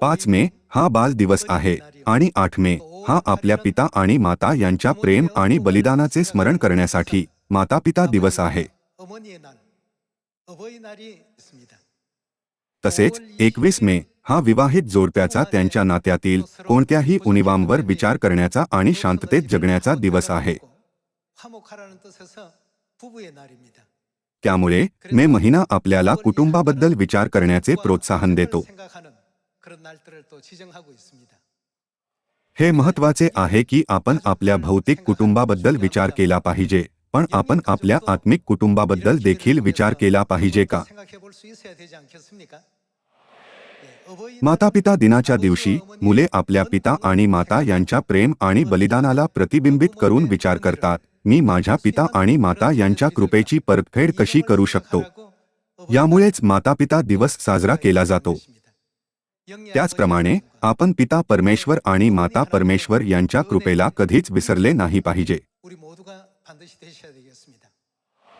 पाच मे हा बाल दिवस आहे आणि आठ मे हा आपल्या पिता आणि माता यांच्या प्रेम आणि बलिदानाचे स्मरण करण्यासाठी माता पिता दिवस आहे. तसेच एकवीस मे हा विवाहित जोडप्याचा त्यांच्या नात्यातील कोणत्याही उणिवांवर विचार करण्याचा आणि शांततेत जगण्याचा दिवस आहे. त्यामुळे मे महिना आपल्याला कुटुंबाबद्दल विचार करण्याचे प्रोत्साहन देतो. हे महत्त्वाचे आहे की आपण आपल्या भौतिक कुटुंबाबद्दल विचार केला पाहिजे पण आपण आपल्या आत्मिक कुटुंबाबद्दल देखील विचार केला पाहिजे का? माता पिता दिनाच्या दिवशी मुले आपल्या पिता आणि माता यांच्या प्रेम आणि बलिदानाला प्रतिबिंबित करून विचार करतात. मी माझ्या पिता आणि माता यांच्या कृपेची परतफेड कशी करू शकतो? यामुळेच माता पिता दिवस साजरा केला जातो. त्याचप्रमाणे आपण पिता परमेश्वर आणि माता परमेश्वर यांच्या कृपेला कधीच विसरले नाही पाहिजे.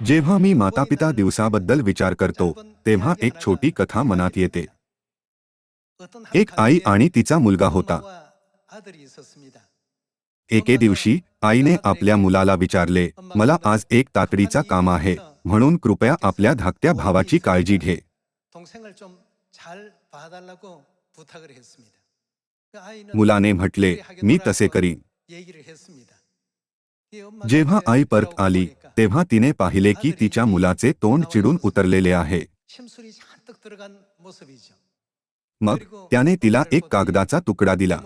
जेव्हा मी माता पिता दिवसाबद्दल विचार करतो तेव्हा एक छोटी कथा मनात येते. एक आई आणि तिचा मुलगा होता. एके दिवशी आईने आपल्या मुलाला विचारले मला आज एक तातडीचा काम आहे म्हणून कृपया आपल्या धाकट्या भावाची काळजी घे. मुलाने म्हटले मी तसे करीन. जेव्हा आई परत आली तेव्हा तिने पाहिले की तिच्या मुलाचे तोंड चिडून उतरलेले आहे. मग त्याने तिला एक कागदाचा तुकडा दिला.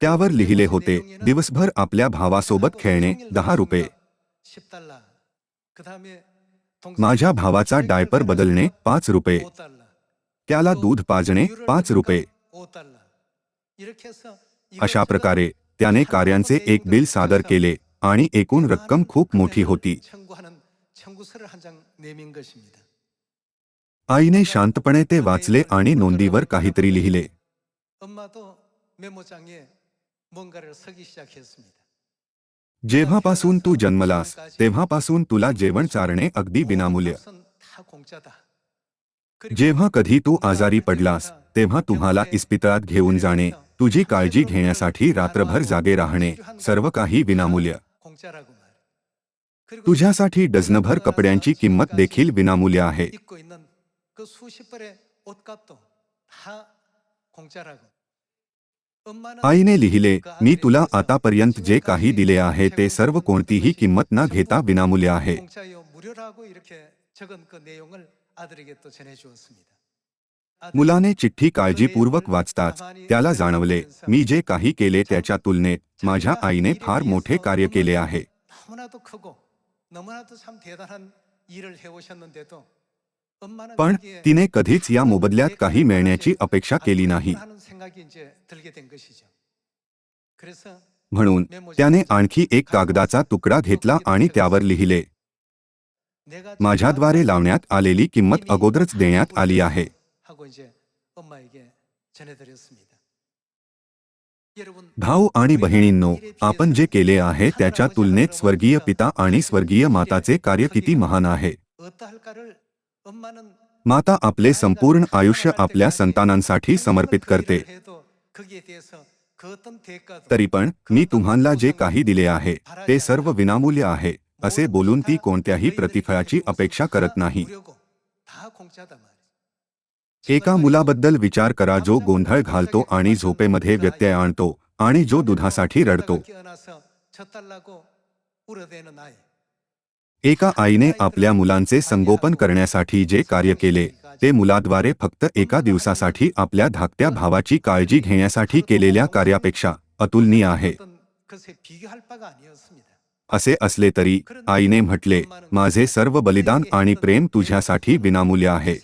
त्यावर लिहिले होते दिवसभर आपल्या भावासोबत खेळणे दहा रुपये. माझ्या भावाचा डायपर बदलणे पाच रुपये. त्याला दूध पाजणे पाच रुपये. अशा प्रकारे त्याने कार्यांचे एक बिल सादर केले आणि एकूण रक्कम खूप मोठी होती. आईने शांतपणे ते वाचले आणि नोंदीवर काहीतरी लिहिले. जेव्हापासून तू जन्मलास तेव्हापासून तुला जेवण चारणे अगदी विनामूल्य. जेव्हा कधी तू आजारी पडलास तेव्हा तुम्हाला इस्पितळात घेऊन जाणे तुझी काळजी घेण्यासाठी रात्रभर जागे राहणे सर्व काही विनामूल्य. तुझ्यासाठी डझनभर कपड्यांची किंमत देखील विनामूल्य आहे. 그 수십 벌의 옷값도 다 공짜라고. 엄마는 आईने लिहिले मी तुला आतापर्यंत जे काही दिले आहे ते सर्व कोणतीही किंमत न घेता विनामूल्य आहे 공짜요 무료라고 이렇게 적은 그 내용을 아들에게 또 전해 주었습니다. मुलाने चिठ्ठी काळजीपूर्वक वाचताच त्याला जाणवले मी जे काही केले त्याच्या तुलनेत माझ्या आईने फार मोठे कार्य केले आहे पण तिने कधीच या मोबदल्यात काही मिळण्याची अपेक्षा केली नाही. म्हणून त्याने आणखी एक कागदाचा तुकडा घेतला आणि त्यावर लिहिले. माझ्याद्वारे लावण्यात आलेली किंमत अगोदरच देण्यात आली आहे. भाऊ आणि बहिणींनो आपण जे केले आहे त्याच्या तुलनेत स्वर्गीय पिता आणि स्वर्गीय माताचे कार्य किती महान आहे. माता आपले संपूर्ण आयुष्य आपल्या संतानांसाठी समर्पित करते. तरी पण मी तुम्हाला जे काही दिले आहे ते सर्व विनामूल्य आहे. असे बोलून ती कोणत्याही प्रतिफळाची अपेक्षा करत नाही. एका मुलाबद्दल विचार करा जो गोंधळ घालतो आणि झोपेमध्ये व्यत्यय आणतो आणि जो दुधासाठी रडतो. एका आईने आपल्या मुलांचे संगोपन करण्यासाठी जे कार्य केले ते मुलाद्वारे फक्त एका दिवसासाठी आपल्या धाकट्या भावाची काळजी घेण्यासाठी केलेल्या कार्यापेक्षा अतुलनीय आहे. असे असले तरी आईने म्हटले माझे सर्व बलिदान आणि प्रेम तुझ्यासाठी विनामूल्य आहे.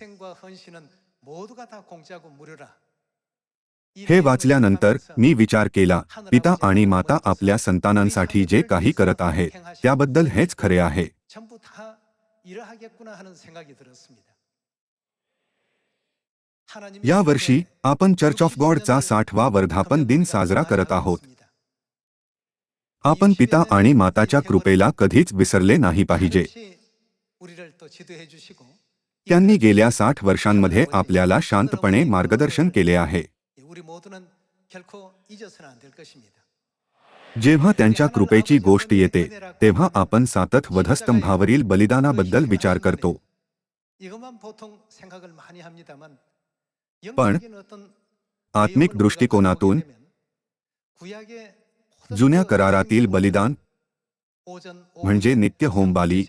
हे वाचल्यानंतर मी विचार केला पिता आणि माता आपल्या संतानांसाठी जे काही करत आहे त्याबद्दल हेच खरे आहे. 전부 다 이러하겠구나 하는 생각이 들었습니다. 하나님이 या वर्षी आपण चर्च ऑफ गॉडचा 60 साठवा वर्धापन दिन साजरा करत आहोत 있습니다. आपण पिता आणि माताच्या कृपेला कधीच विसरले नाही पाहिजे 하나님이 우리를 또 지도해 주시고 त्यांनी गेल्या साठ वर्षांमध्ये आपल्याला शांतपणे मार्गदर्शन केले आहे जेव्हा त्यांच्या कृपेची गोष्ट येते तेव्हा आपण सातत वधस्तंभावरील बलिदानाबद्दल विचार करतो. पण आत्मिक दृष्टिकोनातून जुन्या करारातील बलिदान म्हणजे नित्य होमबाली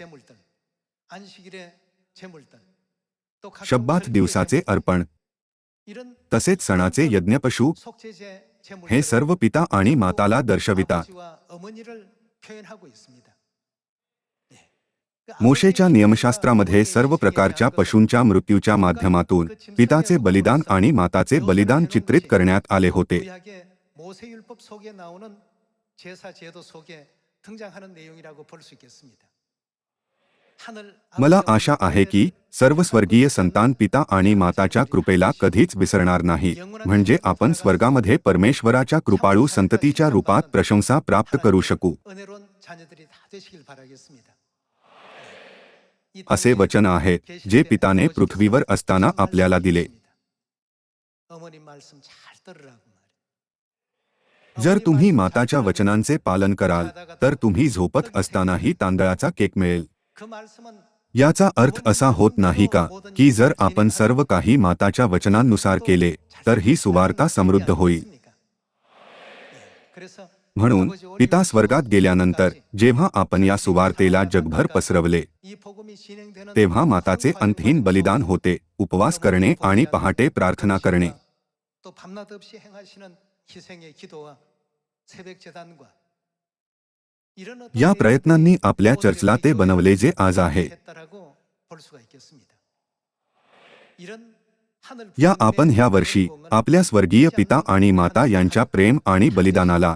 शब्बात दिवसाचे अर्पण तसेच सणाचे यज्ञपशु हे सर्व पिता आणि माताला दर्शवितात 아버지와 어머니를 표현하고 있습니다. 예. 그 मोशेच्या 아버지의 नियमशास्त्रामध्ये 기도와 सर्व 어머니의 प्रकारच्या 시기라는 पशूंच्या मृत्यूच्या माध्यमातून पिताचे बलिदान आणि माताचे बलिदान चित्रित करण्यात आले होते 구약의 모세율법 속에 나오는 제사 제도 속에 등장하는 내용이라고 볼 수 있겠습니다. मला आशा आहे की सर्व स्वर्गीय संतान पिता आणि माताच्या कृपेला कधीच विसरणार नाही. म्हणजे आपण स्वर्गामध्ये परमेश्वराच्या कृपाळू संततीच्या रूपात प्रशंसा प्राप्त करू शकू. असे वचन आहे जे पिताने पृथ्वीवर असताना आपल्याला दिले. जर तुम्ही माताच्या वचनांचे पालन कराल तर तुम्ही झोपत असतानाही तांदळाचा केक मिळेल. याचा अर्थ असा होत नाही का की जर आपण सर्व काही माताच्या वचनांनुसार केले तर ही सुवार्ता समृद्ध होईल. म्हणून पिता स्वर्गात गेल्यानंतर जेव्हा आपण या सुवार्तेला जगभर पसरवले तेव्हा माताचे अंतहीन बलिदान होते उपवास करणे आणि पहाटे प्रार्थना करणे. या प्रयत्नांनी आपल्या चर्चला ते बनवले जे आज आहे. या आपण ह्या वर्षी आपल्या स्वर्गीय पिता आणि माता यांच्या प्रेम आणि बलिदानाला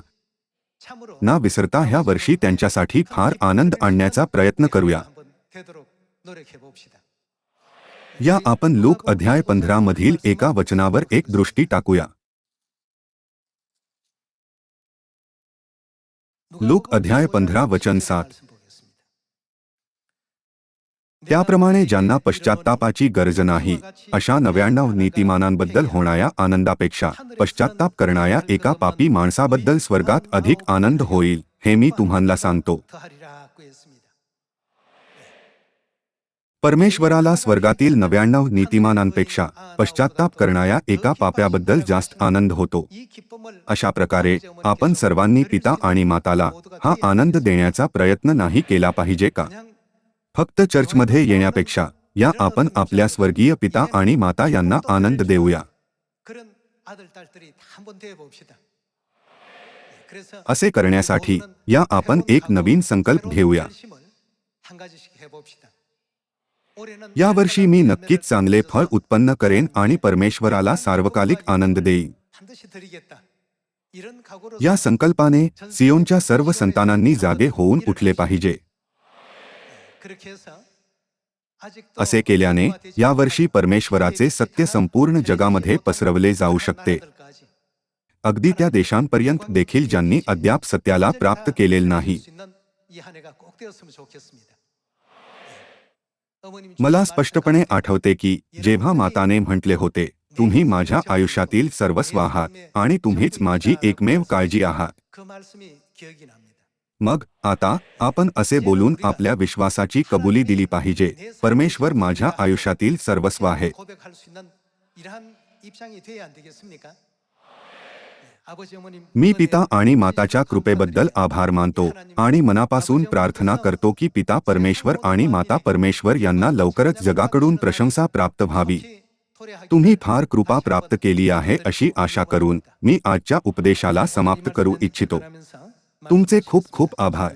ना विसरता ह्या वर्षी त्यांच्यासाठी फार आनंद आणण्याचा प्रयत्न करूया. या आपण लोक अध्याय पंधरा मधील एका वचनावर एक दृष्टी टाकूया. लूक अध्याय पंधरा वचन सात. त्याप्रमाणे ज्यांना पश्चात्तापाची गरज नाही अशा नव्याण्णव नीतिमानांबद्दल होणाऱ्या आनंदापेक्षा पश्चात्ताप करणाऱ्या एका पापी माणसाबद्दल स्वर्गात अधिक आनंद होईल हे मी तुम्हाला सांगतो. परमेश्वराला स्वर्गातील नव्याण्णव नीतिमानांपेक्षा पश्चाताप करणाऱ्या एका पाप्याबद्दल जास्त आनंद होतो. अशा प्रकारे आपण सर्वांनी पिता आणि माताला हा आनंद देण्याचा प्रयत्न नाही केला पाहिजे का? फक्त चर्चमध्ये येण्यापेक्षा या आपण आपल्या स्वर्गीय पिता आणि माता यांना आनंद देऊया. असे करण्यासाठी या आपण एक नवीन संकल्प घेऊया. यावर्षी मी नक्कीच चांगले फळ उत्पन्न करेन आणि परमेश्वराला सार्वकालिक आनंद देईन. या संकल्पाने सियोनच्या सर्व संतानांनी जागे होऊन उठले पाहिजे. असे केल्याने यावर्षी परमेश्वराचे सत्य संपूर्ण जगामध्ये पसरवले जाऊ शकते. अगदी त्या देशांपर्यंत देखील ज्यांनी अद्याप सत्याला प्राप्त केलेले नाही. मला स्पष्टपणे आठवते की जेव्हा माताने म्हटले होते तुम्ही माझ्या आयुष्यातील सर्वस्व आहात आणि तुम्हीच माझी एकमेव काळजी आहात. मग आता आपण असे बोलून आपल्या विश्वासाची कबुली दिली पाहिजे परमेश्वर माझ्या आयुष्यातील सर्वस्व आहे. मी पिता आणि माताच्या कृपेबद्दल आभार मानतो आणि मनापासून प्रार्थना करतो की पिता परमेश्वर आणि माता परमेश्वर यांना लवकरच जगाकडून प्रशंसा प्राप्त व्हावी. तुम्ही फार कृपा प्राप्त केली आहे अशी आशा करून मी आजच्या उपदेशाला समाप्त करू इच्छितो. तुमचे खूप खूप आभार.